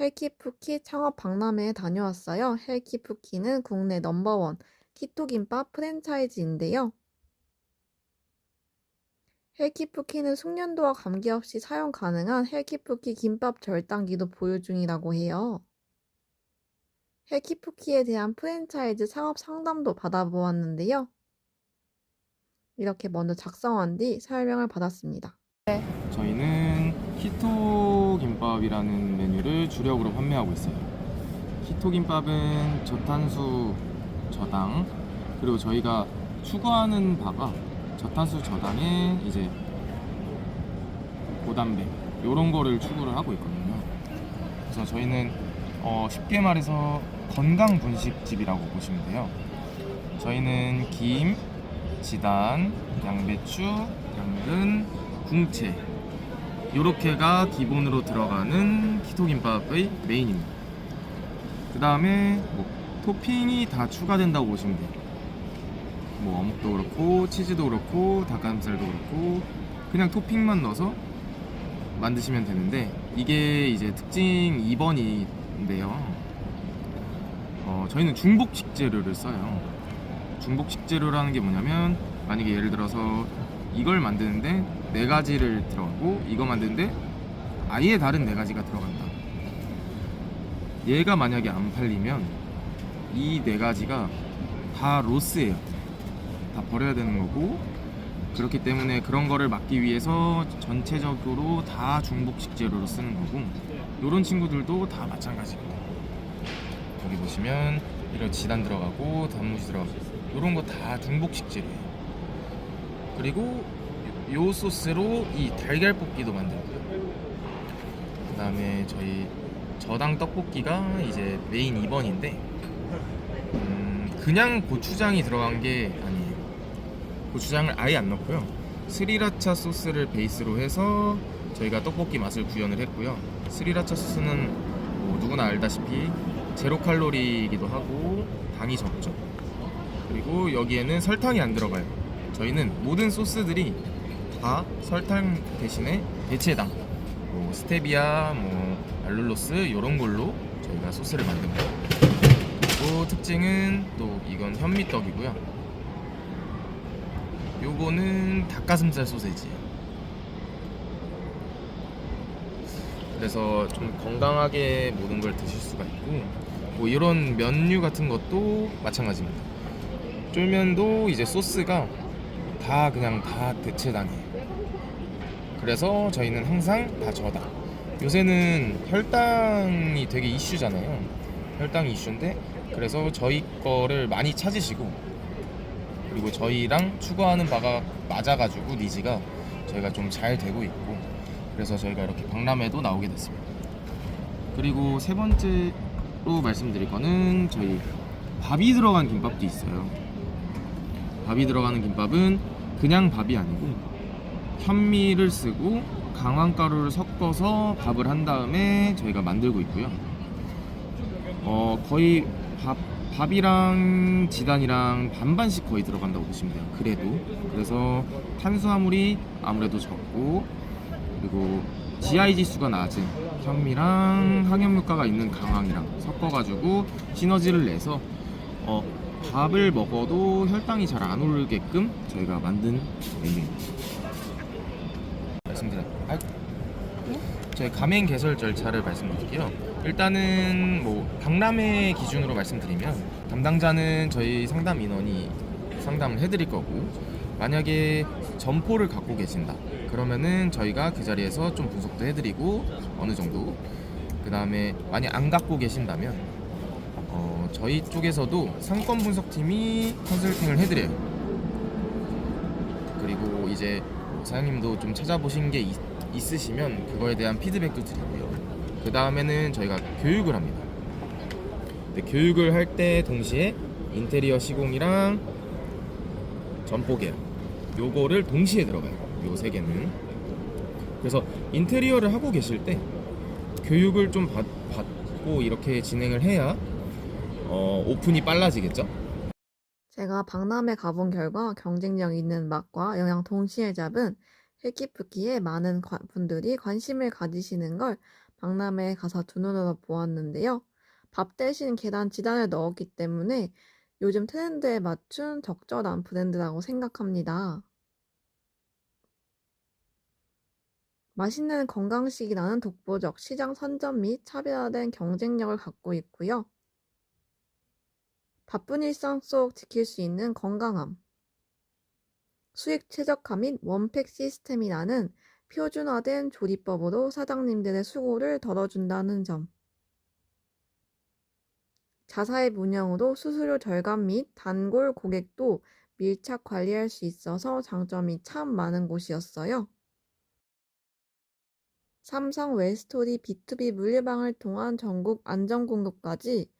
헬키푸키 창업 박람회에 다녀왔어요. 헬키푸키는 국내 넘버원 키토김밥 프랜차이즈인데요. 헬키푸키는 숙련도와 관계없이 사용 가능한 헬키푸키 김밥 절단기도 보유 중이라고 해요. 헬키푸키에 대한 프랜차이즈 창업 상담도 받아보았는데요. 이렇게 먼저 작성한 뒤 설명을 받았습니다. 저희는 키토 김밥이라는 메뉴를 주력으로 판매하고 있어요. 키토 김밥은 저탄수 저당 그리고 저희가 추구하는 바가 저탄수 저당에 이제 고단백 이런 거를 추구를 하고 있거든요. 그래서 저희는 어, 쉽게 말해서 건강 분식집이라고 보시면 돼요. 저희는 김, 지단, 양배추, 당근, 궁채 요렇게가 기본으로 들어가는 키토김밥의 메인입니다. 그 다음에 뭐 토핑이 다 추가된다고 보시면 돼요. 뭐 어묵도 그렇고 치즈도 그렇고 닭가슴살도 그렇고 그냥 토핑만 넣어서 만드시면 되는데 이게 이제 특징 2번인데요. 어, 저희는 중복 식 재료를 써요. 중복 식 재료라는 게 뭐냐면 만약에 예를 들어서 이걸 만드는데 네 가지를 들어가고 이거 만드는데 아예 다른 네 가지가 들어간다. 얘가 만약에 안 팔리면 이 네 가지가 다 로스예요. 다 버려야 되는 거고 그렇기 때문에 그런 거를 막기 위해서 전체적으로 다 중복식 재료로 쓰는 거고 이런 친구들도 다 마찬가지입니다. 여기 보시면 이런 지단 들어가고 단무지 들어가고 이런 거 다 중복식 재료예요. 그리고 요 소스로 이 달걀 볶기도 만들고요. 그 다음에 저희 저당 떡볶이가 이제 메인 2번인데 음, 그냥 고추장이 들어간 게 아니에요. 고추장을 아예 안 넣고요. 스리라차 소스를 베이스로 해서 저희가 떡볶이 맛을 구현을 했고요. 스리라차 소스는 뭐 누구나 알다시피 제로 칼로리이기도 하고 당이 적죠. 그리고 여기에는 설탕이 안 들어가요. 저희는 모든 소스들이 다 설탕 대신에 대체당, 뭐 스테비아, 뭐 알룰로스 이런 걸로 저희가 소스를 만듭니다. 그리고 특징은 또 이건 현미떡이고요. 요거는 닭가슴살 소세지예요. 그래서 좀 건강하게 모든 걸 드실 수가 있고 뭐 이런 면류 같은 것도 마찬가지입니다. 쫄면도 이제 소스가 다 그냥 다 대체당이에요. 그래서 저희는 항상 다 저당. 요새는 혈당이 되게 이슈잖아요. 혈당이 이슈인데 그래서 저희 거를 많이 찾으시고 그리고 저희랑 추구하는 바가 맞아가지고 니즈가 저희가 좀 잘 되고 있고 그래서 저희가 이렇게 박람회도 나오게 됐습니다. 그리고 세 번째로 말씀드릴 거는 저희 밥이 들어간 김밥도 있어요. 밥이 들어가는 김밥은 그냥 밥이 아니고 현미를 쓰고 강황가루를 섞어서 밥을 한 다음에 저희가 만들고 있고요. 어, 거의 밥, 밥이랑 지단이랑 반반씩 거의 들어간다고 보시면 돼요. 그래도. 그래서 탄수화물이 아무래도 적고, 그리고 GI 지수가 낮은 현미랑 항염물가가 있는 강황이랑 섞어가지고 시너지를 내서 어, 밥을 먹어도 혈당이 잘 안 오르게끔 저희가 만든 메뉴입니다. 말씀드려. 아, 저희 가맹 개설 절차를 말씀드릴게요. 일단은 뭐 박람회 기준으로 말씀드리면 담당자는 저희 상담 인원이 상담을 해드릴 거고 만약에 점포를 갖고 계신다 그러면은 저희가 그 자리에서 좀 분석도 해드리고 어느 정도 그 다음에 만약 안 갖고 계신다면 어, 저희 쪽에서도 상권 분석팀이 컨설팅을 해드려요. 그리고 이제 사장님도 좀 찾아보신 게 있, 있으시면 그거에 대한 피드백도 드리고요. 그 다음에는 저희가 교육을 합니다. 근데 교육을 할 때 동시에 인테리어 시공이랑 점포 계약 요거를 동시에 들어가요. 요 세 개는. 그래서 인테리어를 하고 계실 때 교육을 좀 받, 받고 이렇게 진행을 해야 어, 오픈이 빨라지겠죠? 제가 박람회 가본 결과 경쟁력 있는 맛과 영양 동시에 잡은 헬키푸키에 많은 관- 분들이 관심을 가지시는 걸 박람회에 가서 두 눈으로 보았는데요. 밥 대신 계란 지단을 넣었기 때문에 요즘 트렌드에 맞춘 적절한 브랜드라고 생각합니다. 맛있는 건강식이라는 독보적 시장 선점 및 차별화된 경쟁력을 갖고 있고요. 바쁜 일상 속 지킬 수 있는 건강함. 수익 최적화 및 원팩 시스템이 라는 표준화된 조리법으로 사장님들의 수고를 덜어준다는 점. 자사의 운영으로 수수료 절감 및 단골 고객도 밀착 관리할 수 있어서 장점이 참 많은 곳이었어요. 삼성 웰스토리 B2B 물류방을 통한 전국 안전 공급까지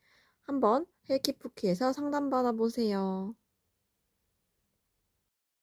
한번 헬키푸키에서 상담받아 보세요.